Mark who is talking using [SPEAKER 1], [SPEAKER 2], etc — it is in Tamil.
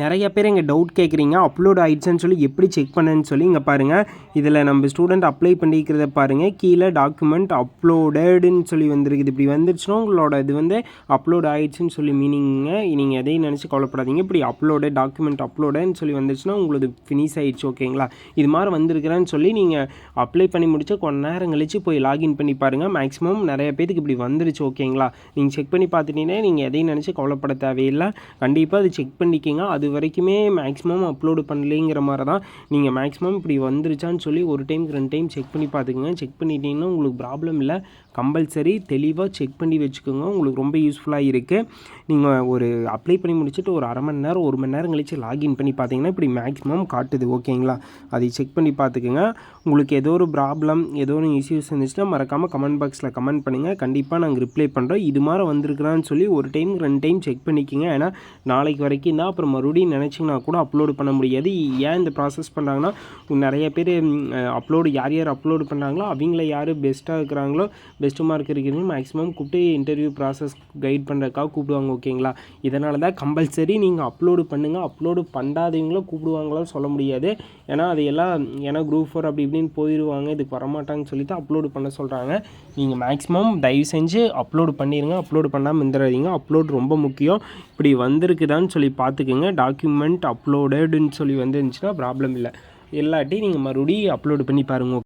[SPEAKER 1] நிறைய பேர் இங்கே டவுட் கேட்குறீங்க அப்லோட் ஆயிடுச்சுன்னு சொல்லி எப்படி செக் பண்ணேன்னு சொல்லி இங்கே பாருங்கள் இதில் நம்ம ஸ்டூடெண்ட் அப்ளை பண்ணிக்கிறத பாருங்கள் கீழே டாக்குமெண்ட் அப்லோடடுன்னு சொல்லி வந்திருக்குது. இப்படி வந்துருச்சுன்னா உங்களோட இது வந்து அப்லோட் ஆயிடுச்சுன்னு சொல்லி மீனிங்க நீங்கள் எதையும் நினச்சி கவலைப்படாதீங்க. இப்படி அப்லோடு டாக்குமெண்ட் அப்லோடுன்னு சொல்லி வந்துச்சுன்னா உங்களுக்கு ஃபினிஷ் ஆயிடுச்சு ஓகேங்களா இது மாதிரி வந்திருக்கிறேன்னு சொல்லி நீங்கள் அப்ளை பண்ணி முடிச்ச கொஞ்ச நேரம் கழிச்சு போய் லாகின் பண்ணி பாருங்கள் மேக்ஸிமம் நிறைய பேருக்கு இப்படி வந்துருச்சு ஓகேங்களா நீங்கள் செக் பண்ணி பார்த்துட்டீங்கன்னா நீங்கள் எதையும் நினச்சி கவலைப்பட தேவையில்லை. கண்டிப்பாக அது செக் பண்ணிக்கிங்க. அது வரைக்குமே மேக்ஸிமம் அப்லோடு பண்ணலைங்கிற மாதிரி தான் நீங்கள் மேக்ஸிமம் இப்படி வந்துருச்சான்னு சொல்லி ஒரு டைம்க்கு ரெண்டு டைம் செக் பண்ணி பார்த்துக்குங்க. செக் பண்ணிட்டீங்கன்னா உங்களுக்கு ப்ராப்ளம் இல்லை. கம்பல்சரி தெளிவாக செக் பண்ணி வச்சுக்கோங்க. உங்களுக்கு ரொம்ப யூஸ்ஃபுல்லாக இருக்குது நீங்கள் ஒரு அப்ளை பண்ணி முடிச்சுட்டு ஒரு அரை மணி நேரம் ஒரு மணி நேரம் கழிச்சு லாகின் பண்ணி பார்த்தீங்கன்னா இப்படி மேக்ஸிமம் காட்டுது. ஓகேங்களா அதை செக் பண்ணி பார்த்துக்குங்க. உங்களுக்கு ஏதோ ஒரு ப்ராப்ளம் ஏதோ ஒரு இஷ்யூஸ் இருந்துச்சுன்னா மறக்காமல் கமெண்ட் பாக்ஸில் கமெண்ட் பண்ணுங்கள் கண்டிப்பாக நாங்கள் ரிப்ளை பண்ணுறோம் இது மாதிரி வந்திருக்கிறான்னு சொல்லி ஒரு டைம் ரெண்டு டைம் செக் பண்ணிக்கோங்க. ஏன்னா நாளைக்கு வரைக்கும் தான் அப்புறம் மறுபடியும் அப்படின்னு நினச்சிங்கன்னா கூட அப்லோடு பண்ண முடியாது. ஏன் இந்த ப்ராசஸ் பண்ணுறாங்கன்னா நிறைய பேர் அப்லோடு யார் யார் அப்லோடு பண்ணுறாங்களோ அவங்கள யார் பெஸ்ட்டாக இருக்கிறாங்களோ பெஸ்ட்டு மார்க் இருக்கிறீங்க மேக்ஸிமம் கூப்பிட்டு இன்டர்வியூ ப்ராசஸ் கைட் பண்ணுறதுக்காக கூப்பிடுவாங்க ஓகேங்களா இதனால தான் கம்பல்சரி நீங்கள் அப்லோடு பண்ணுங்கள் அப்லோடு பண்ணாதவங்களும் கூப்பிடுவாங்களான்னு சொல்ல முடியாது. ஏன்னா அதையெல்லாம் ஏன்னா குரூப் ஃபோர் அப்படி இப்படின்னு போயிடுவாங்க இதுக்கு வரமாட்டாங்கன்னு சொல்லிட்டு அப்லோடு பண்ண சொல்கிறாங்க நீங்கள் மேக்ஸிமம் தயவு செஞ்சு அப்லோடு பண்ணிடுங்க அப்லோடு பண்ணாமல் இருந்துடாதீங்க. அப்லோட் ரொம்ப முக்கியம். இப்படி வந்திருக்குதான்னு சொல்லி பார்த்துக்குங்க. டாக்குமெண்ட் அப்லோடடுன்னு சொல்லி வந்துருந்துச்சுன்னா ப்ராப்ளம் இல்லை. இல்லாட்டி நீங்கள் மறுபடியும் அப்லோடு பண்ணி பாருங்கள்